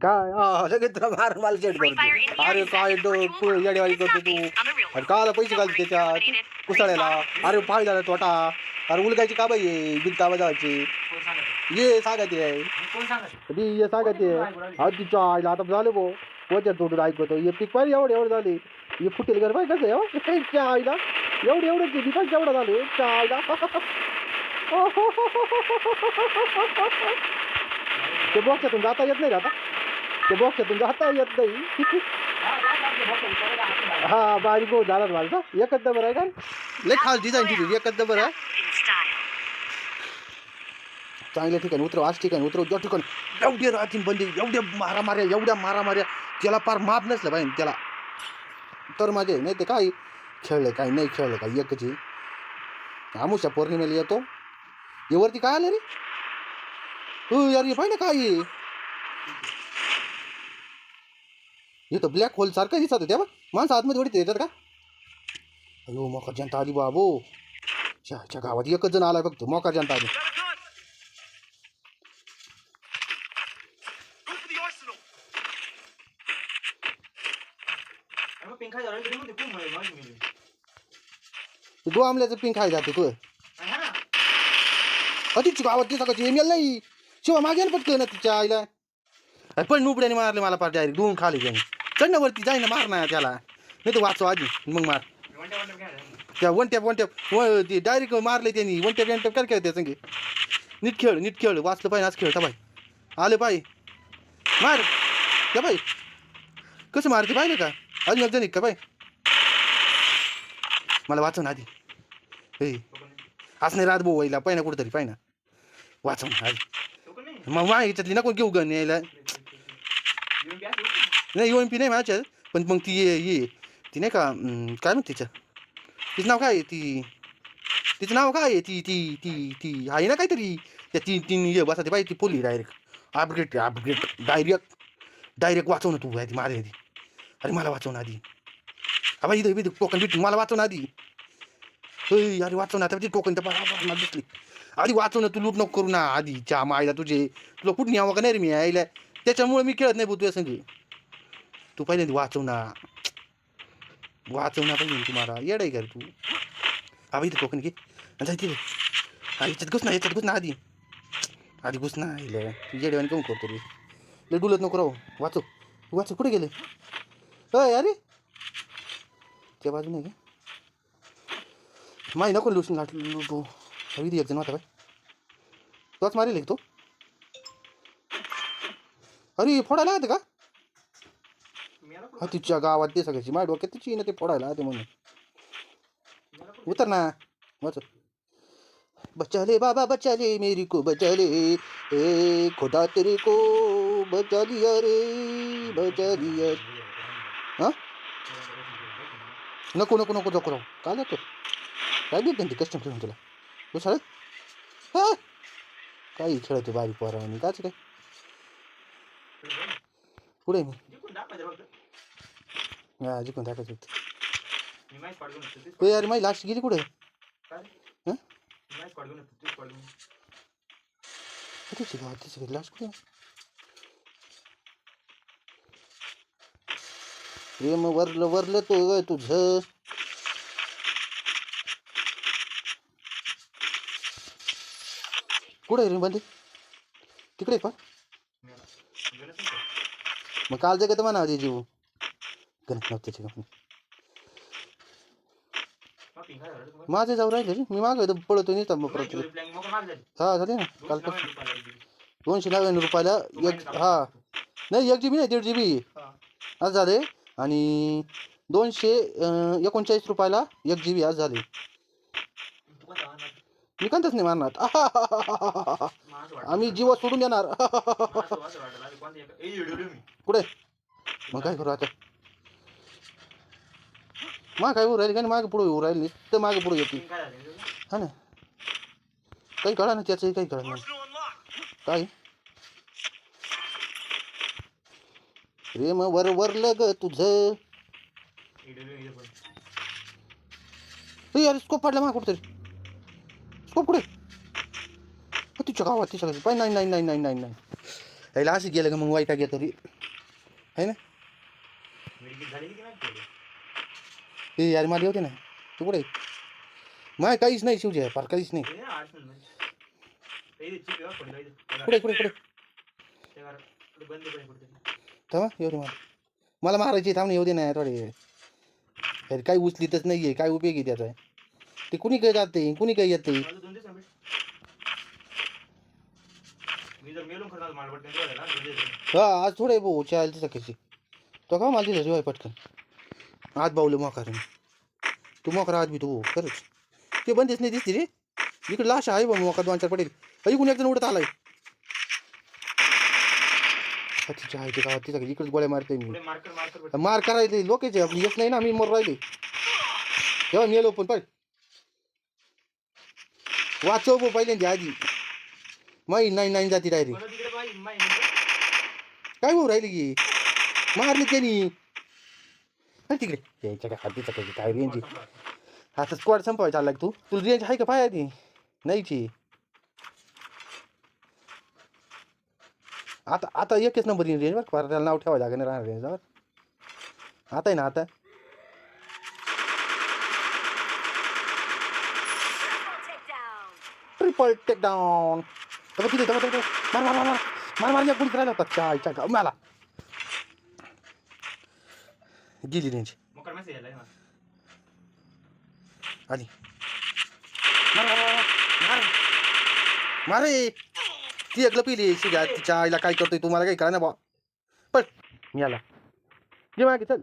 काय तुला मार मला चेट करतो अरे काय डो- येडेवाडी करतो तू अरे काला पैसे घालते त्याच्यात कुसाळ्याला अरे पाय झाला तोटा अरे उलगायची का बाई बिन कामा जायची ये सांगायचे आहे ये सांगायचे हा तिच्या आईला आता झालं भो वचन तोडून ऐकतो हे पीक पाहिजे एवढे एवढे झाले हे फुटेल घर पाहिजे कसं आहे त्या आईला एवढे एवढे ते झाले त्या आईला ते बॉक्सातून जाता येत नाही आता ते बॉक्सातून जाता येत नाही हा बारीक हो झाला माझा एकच नंबर आहे का लय खास डिझाईन दिली एकच नंबर आहे चांगल्या ठिकाणी उतरव आज ठिकाणी उतरव ज्या ठिकाणी एवढे राहतील बंदे एवढ्या मारा माऱ्या एवढ्या मारा माऱ्या त्याला फार माप नसलं पाहिजे त्याला तर माझे नाही ते काय खेळलं काय नाही खेळलं काय एकच आमुषा पौर्णिमेला येतो हे वरती काय आलं रे हो यार हे पाहिजे काय? हे तर ब्लॅक होल सारखं दिसत होत्या बा माणसं आतमध्ये वडीत येतात का अयो मोका जनता आली बाबो। च्या गावात एकच जण आलाय फक्त मोका जनता आली मिळली ते दो आमल्याचं पिंक खाय जाते तू अतिच गावात ते सकाळची एम नाही। शिवा मागे ना पटकन तिच्या आईला पण नुबड्याने मारले मला पार डायरेक्ट दोन खाली त्याने चढ ना वरती जाय ना मार ना त्याला. नाही तर वाचव आधी मग मार. त्या वन टॅप वन टॅप व ते डायरेक्ट मारले त्यांनी वन टॅप वन टॅप काय खेळते संगे. नीट खेळ नीट खेळ वाचलं पाहिजे आज खेळता बाई. आले पाय मार. त्या बाई. कसं मारते पाहिजे का? अजून एकदा निघ का बाई? मला वाचव ना आधी. हे आज नाही रात भाऊ व्हायला पाहिजे कुठंतरी पाहिजे वाचव ना आधी. मग मा याच्यातली नको घेऊ गण यायला. नाही यू एम पी नाही माझ्यात पण मग ती ये ये ती नाही का काय म्हणते तिचं तिचं नाव काय आहे ती तिचं नाव काय आहे ती ती ती ती आहे ना काहीतरी त्या तीन तीन ये बसा ते पाहिजे ती पोली direct upgrade upgrade direct direct वाचव ना तू आधी माझ्या आधी अरे मला वाचव ना आधी अबा इथं इथं टोकन भेटून मला वाचव ना आधी होय अरे वाचव ना आता ती टोकन तर मला दिसली आधी वाचव ना तू लूट नको करू ना आधी चहा मायला तुझे तुला कुठं न्यावं का नाही रे मी यायला त्याच्यामुळे मी खेळत नाही भाऊ तुझ्या संगी तू पहिले वाचव ना. वाचव ना पाहिजे तुम्हाला येड आहे का तू? अबा इथं टोकन घे. जाय तिथे हा, याच्यात घुस ना, याच्यात घुस ना आधी. आधी घुस ना, इले. तू येड्यावानी काऊन डुलत नको राहू. वाचव. वाचव. कुठे गेले? अय अरे. त्या बाजू नाही माही नको लुसून लाट, लुटू. हवी एक जण होता काय तोच मारेल एक तो. अरे, फोडायला येतं हा तिच्या गावात ते सगळ्याची माझ्या डोक्यात तिची ना ते फोडायला ते म्हणून. उतर ना. वाच बचा ले बाबा बचा ले मेरी को बचा ले ए खुदा तेरे को बचा लिया रे बचा लिया हा? नको नको नको नको राहू. काय जातो? काय देत नाही कस्टम खेळून तुला? बस हा? काही खेळतो बारीक पोरावानी काच काय? पुढे मी? हा जिंकून टाकायचं होतं मी मॅच पाडून असतो तेच ए, अरे माझी लास्ट गेली कुठे काय हं? तेच पाडून तिची गावात तिची लास्ट कुठे प्रेम वरलं वरलं तो तुझं। कुठे रे बंदी? तिकडे आहे मग काल जगत म्हणा ते जीव. नव्हते माझे जाऊ राहिले रे. मी मागे पळतो नाही हा झाले ना. काल दोनशे नव्याण्णव रुपयाला एक हा. नाही एक जी बी नाही दीड जी बी आज झाले. आणि दोनशे एकोणचाळीस रुपयाला एक जी बी आज झाले. मी निकांतच नाही मारणार. आम्ही जीव सोडून देणार. कुठे? मग काय करू आता? मा काय राहिली का नाही? मागे पुढे येऊ राहिली तर मागे पुढे येतील. हा ना? काही कळा ना त्याचंही काही कळा नाही काय? प्रेम वर वरलं लग तुझं अरे स्कोप पाडला मा कुठतरी. तिच्या गावात पाय नाही नाही नाही नाही नाही नाही यायला असं गेलं का मग वाईटा घेतो रे है ना? नाही? हे यार मला होते ना, तू कुठे माय काहीच नाही शिवजी फार काहीच नाही. ते आहे कुठे कुठे कुठे आहे थांबा येऊ दे मला मला मारायची थांब येऊ दे ना, थोडे। अरे काही उचलीतच नाही आहे काय उपयोग त्याचा ते। कुणी काय जाते कुणी काय येते हा आज थोडे भाऊ चालते सकाळची तो का मला दिलं जेवाय पटकन? आज बावलं मोकार तू मोकार आज बी तू खरंच. ते बंदीच नाही दिसते रे. इकडे लाश आहे बा मोकार दोन चार पडेल. ऐकून एकदम उडत आलाय. तिच्या आहे ते गावात तिच्या इकडेच गोळ्या मारते मी. मार करायचे लोकांचे आपली येत नाही ना मी मर राहिले. तेव्हा मेलो पण पाय. वाचव पहिल्यांदा आधी. माई नाही नाही जाती डायरेक्ट. काय भाऊ राहिली की? मारली त्यांनी. तिकडे. यायच्या काय हातीचा काय काय रेंज आता स्क्वॉड संपवायचा चालला तू? तुला रेंज आहे का पाय आधी नाहीची. आता आता एकच नंबर येईल रेंज बरं त्याला नाव ठेवायला लागेल राहणार रेंजवर आता आहे ना आता. ट्रिपल टेक डाऊन किती मार मार मार. मार मार कुठे राहिला होता त्या आईच्या गाव मला. गेली त्यांची. आणि मारे ती एकलं पिली शिजा तिच्या आईला काय करतोय तुम्हाला काही करा ना बा पण मी आला. मागे चल.